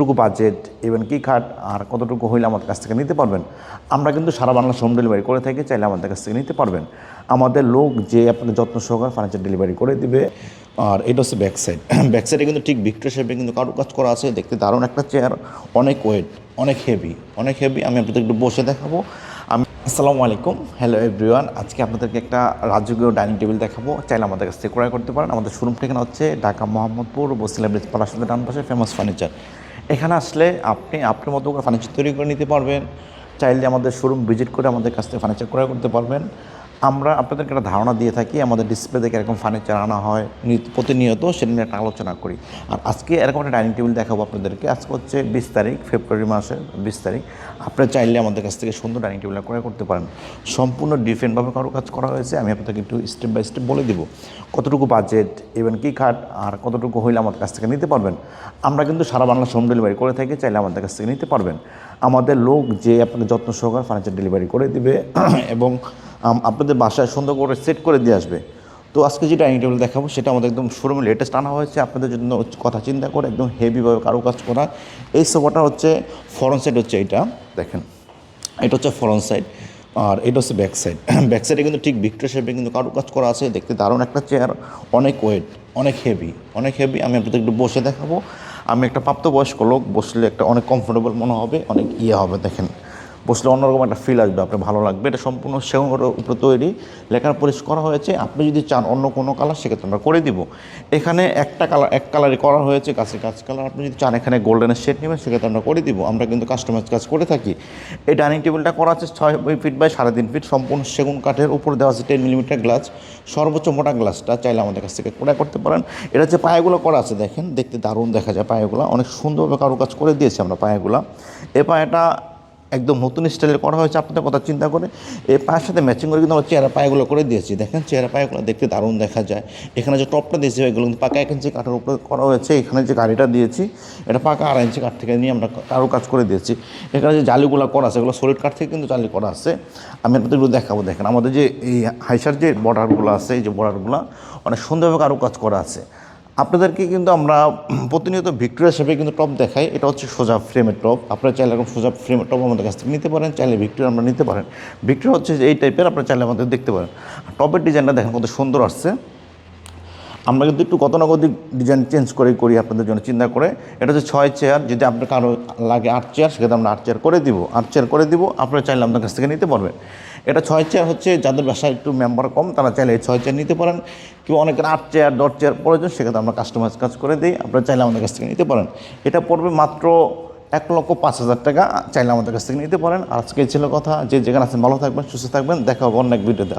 কতটুকু budget even কী খাট, আর কতটুকু হইলে আমাদের কাছ থেকে নিতে পারবেন। আমরা কিন্তু সারা বাংলা হোম ডেলিভারি করে থাকি, চাইলে আমাদের কাছ থেকে নিতে পারবেন। আমাদের লোক যে আপনাকে যত্ন সহকারে ফার্নিচার ডেলিভারি করে দিবে, আর এটা হচ্ছে ব্যাক সাইড ব্যাক সাইডে কিন্তু ঠিক ভিক্টোর শেপে কিন্তু কারও কাজ করা আছে, দেখতে দারুণ একটা চেয়ার অনেক ওয়েট অনেক হেভি অনেক হেভি আমি আপনাদের একটু বসে দেখাবো। আমি আসসালামু আলাইকুম। হ্যালো এভরিওয়ান আজকে আপনাদেরকে একটা রাজকীয় ডাইনিং টেবিল দেখাবো। চাইলে আমাদের কাছ থেকে ক্রয় করতে পারেন। আমাদের শোরুম ঠিকানা হচ্ছে ঢাকা মোহাম্মদপুর, বসিলা ব্রিজ পালাশাদের ডান পাশে ফেমাস ফার্নিচার এখানে আসলে আপনি, আপনার মতো করে ফার্নিচার তৈরি করে নিতে পারবেন। চাইলে আমাদের শোরুম ভিজিট করে আমাদের কাছ থেকে ফার্নিচার ক্রয় করতে পারবেন। আমরা আপনাদেরকে একটা ধারণা দিয়ে থাকি, আমাদের ডিসপ্লে থেকে এরকম ফার্নিচার আনা হয় প্রতিনিয়ত সেটা নিয়ে একটা আলোচনা করি। আর আজকে এরকম একটা ডাইনিং টেবিল দেখাবো আপনাদেরকে। আজকে হচ্ছে বিশ তারিখ ফেব্রুয়ারি মাসের বিশ তারিখ। আপনারা চাইলে আমাদের কাছ থেকে সুন্দর ডাইনিং টেবিল ক্রয় করতে পারেন। সম্পূর্ণ ডিফারেন্টভাবে কারও কাজ করা হয়েছে, আমি আপনাদেরকে একটু স্টেপ বাই স্টেপ বলে দিব। কতটুকু বাজেট ইভেন কী খাট, আর কতটুকু হইলে আমাদের কাছ থেকে নিতে পারবেন। আমরা কিন্তু সারা বাংলা হোম ডেলিভারি করে থাকি, চাইলে আমাদের কাছ থেকে নিতে পারবেন। আমাদের লোক যে আপনাকে যত্ন সহকারে ফার্নিচার ডেলিভারি করে দিবে, এবং আপনাদের বাসায় সুন্দর করে সেট করে দিয়ে আসবে। তো আজকে যে ডাইনিং টেবিল দেখাবো, সেটা আমাদের একদম শোরুমে লেটেস্ট আনা হয়েছে। আপনাদের জন্য কথা চিন্তা করে একদম হেভিভাবে কারও কাজ করা। এই সোফাটা হচ্ছে ফরন সাইড হচ্ছে এটা। দেখেন, এটা হচ্ছে ফরন সাইড আর এটা হচ্ছে ব্যাক সাইড ব্যাক সাইডে কিন্তু ঠিক ভিক্টোর শেপে কিন্তু কারও কাজ করা আছে। দেখতে দারুণ একটা চেয়ার অনেক ওয়েট অনেক হেভি অনেক হেভি আমি আপনাদের একটু বসে দেখাবো। আমি একটা প্রাপ্তবয়স্ক লোক, বসলে একটা অনেক কমফোর্টেবল মনে হবে, অনেক ইয়ে হবে, দেখেন। বসলে অন্যরকম একটা ফিল আসবে, আপনার ভালো লাগবে। এটা সম্পূর্ণ সেগুনের উপরে তৈরি। লেখার পলিশ করা হয়েছে। আপনি যদি চান অন্য কোনো কালার সেক্ষেত্রে আমরা করে দিব। এখানে একটা কালার এক কালারই করা হয়েছে কাছে কাজ কালার আপনি যদি চান এখানে গোল্ডেনের শেড নেবেন, সেক্ষেত্রে আমরা করে দিব। আমরা কিন্তু কাস্টমাইজ কাজ করে থাকি। এই ডাইনিং টেবিলটা করা আছে ছয় ফিট বাই সাড়ে তিন ফিট সম্পূর্ণ সেগুন কাঠের উপরে দেওয়া আছে টেন মিলিমিটার গ্লাস সর্বোচ্চ মোটা গ্লাসটা চাইলে আমাদের কাছ থেকে ক্রয় করতে পারেন। এটা যে পায়েগুলো করা আছে, দেখেন, দেখতে দারুণ দেখা যায় পায়েগুলো। অনেক সুন্দরভাবে কারুকাজ করে দিয়েছি আমরা পায়েগুলো। এ পায়েটা একদম নতুন স্টাইলের করা হয়েছে, আপনাদের কথা চিন্তা করে। এই পায়ের সাথে ম্যাচিং করে কিন্তু আমরা চেহারা পায়েগুলো করে দিয়েছি। দেখেন, চেহারা পায়েগুলো দেখতে দারুণ দেখা যায়। এখানে যে টপটা দিয়েছি, এগুলো কিন্তু পাকা এক ইঞ্চি কাঠের উপরে করা হয়েছে। এখানে যে গাড়িটা দিয়েছি, এটা পাকা আড়াই ইঞ্চি কাঠ থেকে নিয়ে আমরা কারও কাজ করে দিয়েছি। এখানে যে জালিগুলো করা আছে, এগুলো সলিড কাঠ থেকে কিন্তু জালি করা আছে। আমি আপনাদের দেখাবো, দেখেন। আমাদের যে এই হাইসার যে বর্ডারগুলো আছে, এই যে বর্ডারগুলো অনেক সুন্দরভাবে কারও কাজ করা আছে। আপনাদেরকে কিন্তু আমরা প্রতিনিয়ত ভিক্টোরিয়া শেপে কিন্তু টপ দেখাই। এটা হচ্ছে সোজা ফ্রেমের টপ আপনারা চাইলে এরকম সোজা ফ্রেমের টপ আমাদের কাছ থেকে নিতে পারেন, চাইলে ভিক্টোরিয়া আমরা নিতে পারেন। ভিক্টোরিয়া হচ্ছে এই টাইপের আপনারা চাইলে আমাদের দেখতে পারেন। টপের ডিজাইনটা দেখেন কত সুন্দর আসছে। আমরা কিন্তু একটু গতানুগতিক ডিজাইন চেঞ্জ করে করি আপনাদের জন্য, চিন্তা করে। এটা হচ্ছে ছয় চেয়ার যদি আপনার কারও লাগে আট চেয়ার সেক্ষেত্রে আমরা আট চেয়ার করে দিব। আট চেয়ার করে দিব, আপনারা চাইলে আপনার কাছ থেকে নিতে পারবেন। এটা ছয় চেয়ার হচ্ছে, যাদের বাসায় একটু মেম্বার কম, তারা চাইলে ছয় চেয়ার নিতে পারেন। কেউ অনেকের আট চেয়ার দশ চেয়ার প্রয়োজন, সেক্ষেত্রে আমরা কাস্টমাইজ কাজ করে দিই, আপনারা চাইলে আমাদের কাছ থেকে নিতে পারেন। এটা পড়বে মাত্র এক লক্ষ পাঁচ হাজার টাকা, চাইলে আমাদের কাছ থেকে নিতে পারেন। আজকে ছিল কথা, যে যেখানে আছেন ভালো থাকবেন, সুস্থ থাকবেন, দেখা হবে অনেক ভিডিওতে